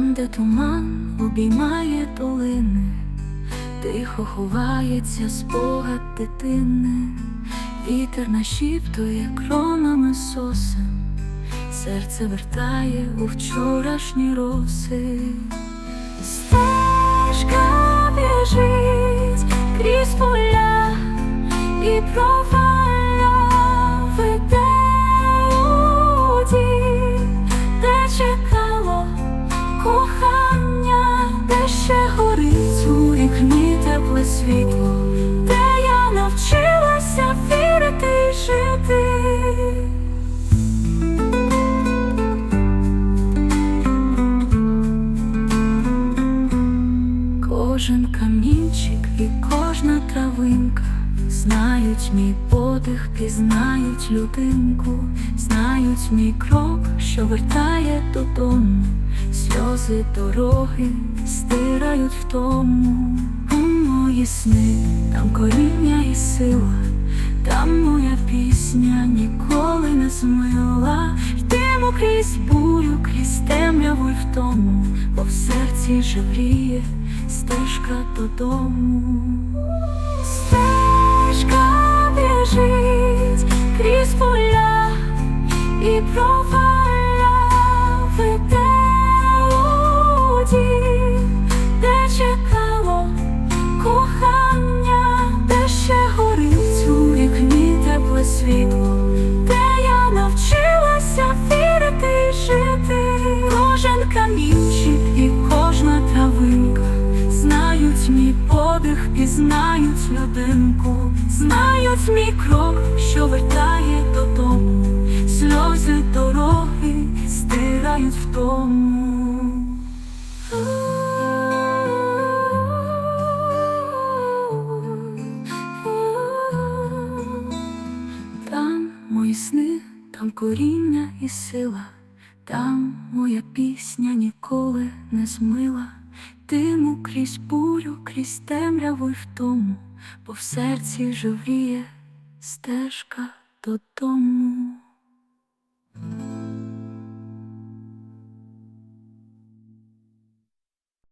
де туман обіймає долини, тихо ховається спогад дитини, вітер нашіптує кронами сосен, серце вертає у вчорашні роси. Стежка біжить крізь поля і провалля світло, де я навчилася вірити і жити. Кожен камінчик і кожна травинка знають мій подих, пізнають людинку, знають мій крок, що вертає додому, сльози дороги стирають втому. У мої сни, там коріння і сила, там моя пісня ніколи не змила. Йдемо крізь бурю, крізь темряву й втому, бо в серці живріє стежка додому. Людинку, знають мій крок, що вертає додому, сльози дороги стирають втому. Там мої сни, там коріння і сила, там моя пісня ніколи не змила, Диму крізь бурю, крізь темряву й втому, бо в серці живріє стежка додому.